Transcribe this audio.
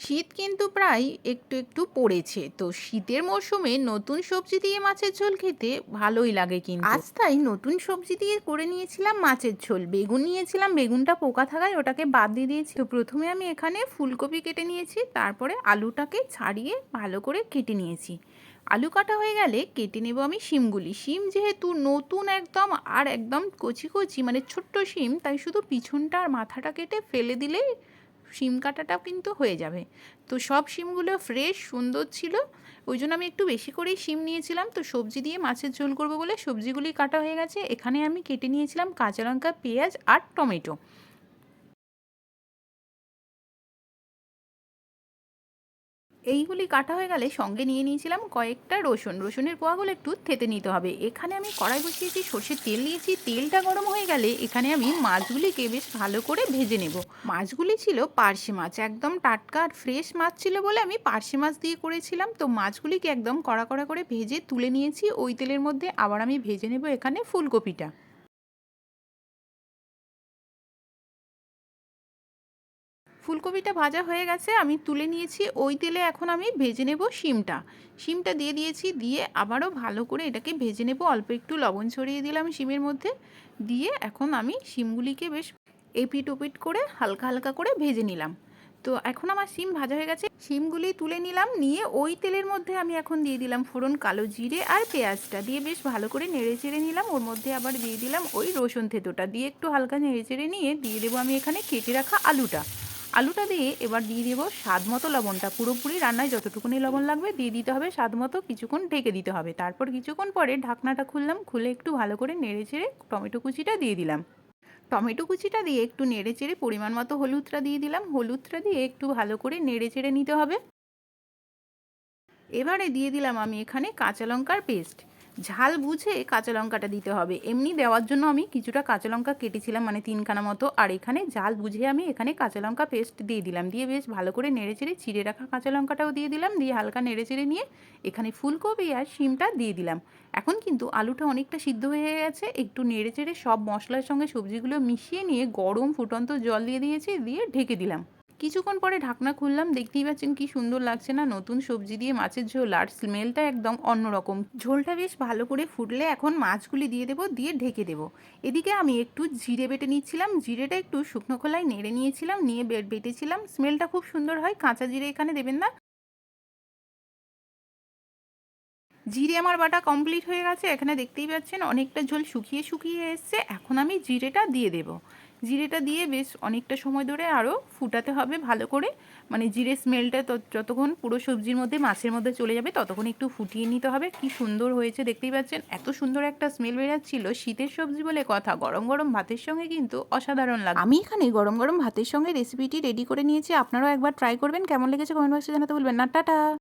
শীত কিন্তু প্রায় একটু একটু পড়েছে। তো শীতের মরশুমে নতুন সবজি দিয়ে মাছের ঝোল খেতে ভালোই লাগে কিন্তু। আজ তাই নতুন সবজি দিয়ে করে নিয়েছিলাম মাছের ঝোল। বেগুন নিয়েছিলাম, বেগুনটা পোকা থাকায় ওটাকে বাদ দিয়ে দিয়েছি। তো প্রথমে আমি এখানে ফুলকপি কেটে নিয়েছি, তারপরে আলুটাকে ছাড়িয়ে ভালো করে কেটে নিয়েছি। আলু কাটা হয়ে গেলে কেটে নেব আমি শিমগুলি। শিম যেহেতু নতুন একদম আর একদম কচি কচি মানে ছোট্ট শিম, তাই শুধু পিছনটা আর মাথাটা কেটে ফেলে দিলেই শিম কাটাটাও কিন্তু হয়ে যাবে। তো সব সিমগুলো ফ্রেশ সুন্দর ছিল। ওই জন্য আমি একটু বেশি করেই সিম নিয়েছিলাম। তো সবজি দিয়ে মাছের ঝোল করব বলে সবজিগুলি কাটা হয়ে গেছে। এখানে আমি কেটে নিয়েছিলাম কাঁচা লঙ্কা, পেঁয়াজ আর টমেটো। এইগুলি কাটা হয়ে গেলে সঙ্গে নিয়ে নিয়েছিলাম কয়েকটা রসুন। রসুনের পোয়াগুলো একটু থেতে নিতে হবে। এখানে আমি কড়াই বসিয়েছি, সর্ষের তেল নিয়েছি। তেলটা গরম হয়ে গেলে এখানে আমি মাছগুলিকে বেশ ভালো করে ভেজে নেব। মাছগুলি ছিল পার্শে মাছ, একদম টাটকা আর ফ্রেশ মাছ ছিল বলে আমি পার্শে মাছ দিয়ে করেছিলাম। তো মাছগুলিকে একদম কড়া কড়া করে ভেজে তুলে নিয়েছি। ওই তেলের মধ্যে আবার আমি ভেজে নেব এখানে ফুলকপিটা। ফুলকপিটা ভাজা হয়ে গেছে, আমি তুলে নিয়েছি। ওই তেলে এখন আমি ভেজে নেব শিমটা। শিমটা দিয়ে দিয়েছি, দিয়ে আবারও ভালো করে এটাকে ভেজে নেব। অল্প একটু লবণ ছড়িয়ে দিলাম শিমের মধ্যে। দিয়ে এখন আমি শিমগুলিকে বেশ এপিট ওপিট করে হালকা হালকা করে ভেজে নিলাম। তো এখন আমার শিম ভাজা হয়ে গেছে। শিমগুলি তুলে নিলাম, নিয়ে ওই তেলের মধ্যে আমি এখন দিয়ে দিলাম ফোড়ন কালো জিরে আর পেঁয়াজটা। দিয়ে বেশ ভালো করে নেড়ে চেড়ে নিলাম। ওর মধ্যে আবার দিয়ে দিলাম ওই রসুন থেতোটা। দিয়ে একটু হালকা নেড়ে চেড়ে নিয়ে দিয়ে দেবো আমি এখানে কেটে রাখা আলুটা। আলুটা দিয়ে এবার দিয়ে দেবো স্বাদ মতো লবণটা। পুরোপুরি রান্নায় যতটুকুনি লবণ লাগবে দিয়ে দিতে হবে, স্বাদ মতো কিছুক্ষণ ঢেকে দিতে হবে। তারপর কিছুক্ষণ পরে ঢাকনাটা খুললাম, খুলে একটু ভালো করে নেড়ে চেড়ে টমেটো কুচিটা দিয়ে দিলাম। টমেটো কুচিটা দিয়ে একটু নেড়ে চেড়ে পরিমাণ মতো হলুদটা দিয়ে দিলাম। হলুদটা দিয়ে একটু ভালো করে নেড়ে চেড়ে নিতে হবে। এবারে দিয়ে দিলাম আমি এখানে কাঁচা লঙ্কার পেস্ট। ঝাল বুঝে কাঁচা লঙ্কাটা দিতে হবে। এমনি দেওয়ার জন্য আমি কিছুটা কাঁচা লঙ্কা কেটেছিলাম মানে তিনখানা মতো। আর এখানে ঝাল বুঝে আমি এখানে কাঁচা লঙ্কা পেস্ট দিয়ে দিলাম। দিয়ে বেশ ভালো করে নেড়ে চেড়ে চিড়ে রাখা কাঁচা লঙ্কাটাও দিয়ে দিলাম। দিয়ে হালকা নেড়ে চেড়ে নিয়ে এখানে ফুলকপি আর শিমটা দিয়ে দিলাম। এখন কিন্তু আলুটা অনেকটা সিদ্ধ হয়ে গেছে। একটু নেড়ে চেড়ে সব মশলার সঙ্গে সবজিগুলো মিশিয়ে নিয়ে গরম ফুটন্ত জল দিয়ে দিয়েছি, দিয়ে ঢেকে দিলাম। কিছুক্ষণ পরে ঢাকনা খুললাম, দেখতেই পাচ্ছেন কি সুন্দর লাগছে না? নতুন সবজি দিয়ে মাছের ঝোল আর স্মেলটা একদম অন্যরকম। ঝোলটা বেশ ভালো করে ফুটলে এখন মাছগুলি দিয়ে দেবো, দিয়ে ঢেকে দেবো। এদিকে আমি একটু জিরে বেটে নিচ্ছিলাম। জিরেটা একটু শুকনো খোলায় নেড়ে নিয়েছিলাম, নিয়ে বেটেছিলাম। স্মেলটা খুব সুন্দর হয়, কাঁচা জিরে এখানে দেবেন না? জিরে আমার বাটা কমপ্লিট হয়ে গেছে। এখানে দেখতেই পাচ্ছেন অনেকটা ঝোল শুকিয়ে শুকিয়ে এসছে। এখন আমি জিরেটা দিয়ে দেবো। জিরেটা দিয়ে বেশ অনেকটা সময় ধরে আরও ফুটাতে হবে ভালো করে। মানে জিরে স্মেলটা যতক্ষণ পুরো সবজির মধ্যে, মাছের মধ্যে চলে যাবে, ততক্ষণ একটু ফুটিয়ে নিতে হবে। কি সুন্দর হয়েছে, দেখতেই পাচ্ছেন? এত সুন্দর একটা স্মেল বেরাচ্ছিল। শীতের সবজি বলে কথা, গরম গরম ভাতের সঙ্গে কিন্তু অসাধারণ লাগে আমি এখানে গরম গরম ভাতের সঙ্গে রেসিপিটি রেডি করে নিয়েছি। আপনারাও একবার ট্রাই করবেন। কেমন লেগেছে কমেন্ট বক্সে জানাতে বলবেন না। টাটা!